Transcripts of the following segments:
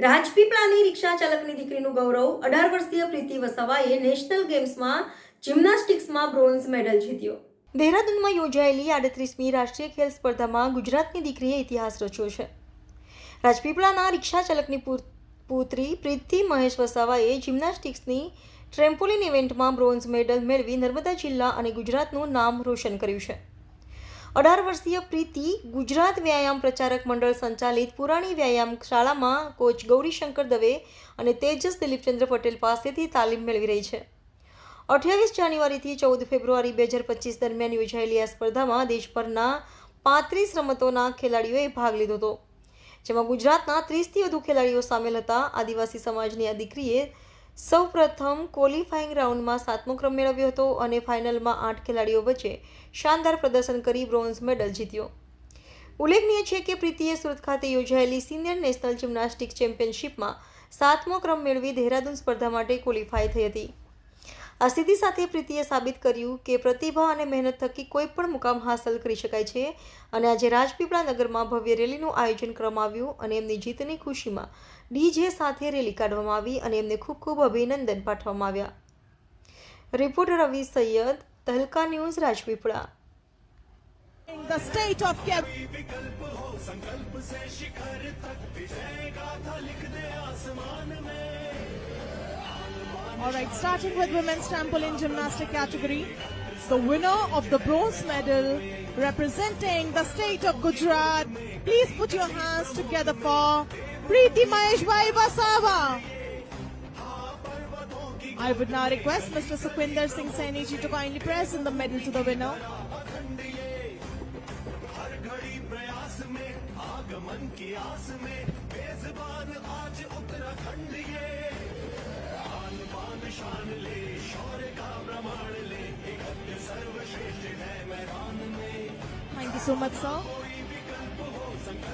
રાજપીપળાની રિક્ષા ચાલકની દીકરીનું ગૌરવ, અઢાર વર્ષીય પ્રીતિ વસાવાએ નેશનલ ગેમ્સમાં જિમ્નાસ્ટિક્સમાં બ્રોન્ઝ મેડલ જીત્યો. દહેરાદૂનમાં યોજાયેલી આડત્રીસમી રાષ્ટ્રીય ખેલ સ્પર્ધામાં ગુજરાતની દીકરીએ ઇતિહાસ રચ્યો છે. રાજપીપળાના રિક્ષા ચાલકની પુત્રી પ્રીતિ મહેશ વસાવાએ જિમ્નાસ્ટિક્સની ટ્રેમ્પોલિન ઇવેન્ટમાં બ્રોન્ઝ મેડલ મેળવી નર્મદા જિલ્લા અને ગુજરાતનું નામ રોશન કર્યું છે. અઢાર વર્ષીય પ્રીતિ ગુજરાત વ્યાયામ પ્રચારક મંડળ સંચાલિત પુરાણી વ્યાયામ શાળામાં કોચ ગૌરીશંકર દવે અને તેજસ દિલીપચંદ્ર પટેલ પાસેથી તાલીમ મેળવી રહી છે. અઠ્યાવીસ જાન્યુઆરીથી ચૌદ ફેબ્રુઆરી બે હજાર પચીસ દરમિયાન યોજાયેલી આ સ્પર્ધામાં દેશભરના પાંત્રીસ રમતોના ખેલાડીઓએ ભાગ લીધો હતો. જેમાં ગુજરાતના ત્રીસથી વધુ ખેલાડીઓ સામેલ હતા. આદિવાસી સમાજની આ દીકરીએ સૌપ્રથમ ક્વોલિફાઈંગ રાઉન્ડમાં સાતમો ક્રમ મેળવ્યો હતો અને ફાઇનલમાં આઠ ખેલાડીઓ વચ્ચે શાનદાર પ્રદર્શન કરી બ્રોન્ઝ મેડલ જીત્યો. ઉલ્લેખનીય છે કે પ્રીતિએ સુરત ખાતે યોજાયેલી સિનિયર નેશનલ જિમ્નાસ્ટિક ચેમ્પિયનશિપમાં સાતમો ક્રમ મેળવી દેહરાદૂન સ્પર્ધા માટે ક્વોલિફાય થઈ હતી. આ સ્થિતિ સાથે પ્રીતિએ સાબિત કર્યું કે પ્રતિભા અને મહેનત થકી કોઈ પણ મુકામ હાંસલ કરી શકાય છે અને આજે રાજપીપળા નગરમાં ભવ્ય રેલીનું આયોજન કરવામાં આવ્યું અને એમની જીતની ખુશીમાં ડીજે સાથે રેલી કાઢવામાં આવી અને એમને ખૂબ ખૂબ અભિનંદન પાઠવવામાં આવ્યા. Reporter Ravi Sayyed Tehelka news Rajpipla. The state of Kerala. All right, starting with women's trampoline gymnastic category, the winner of the bronze medal representing the state of Gujarat. Please put your hands together for Preeti Maheshbhai Basawa. I would now request Mr. Sukhwinder Singh Saini to kindly present the medal to the winner. Thank you so much, sir.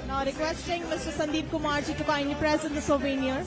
Now requesting Mr. Sandeep Kumarji to kindly present the souvenir.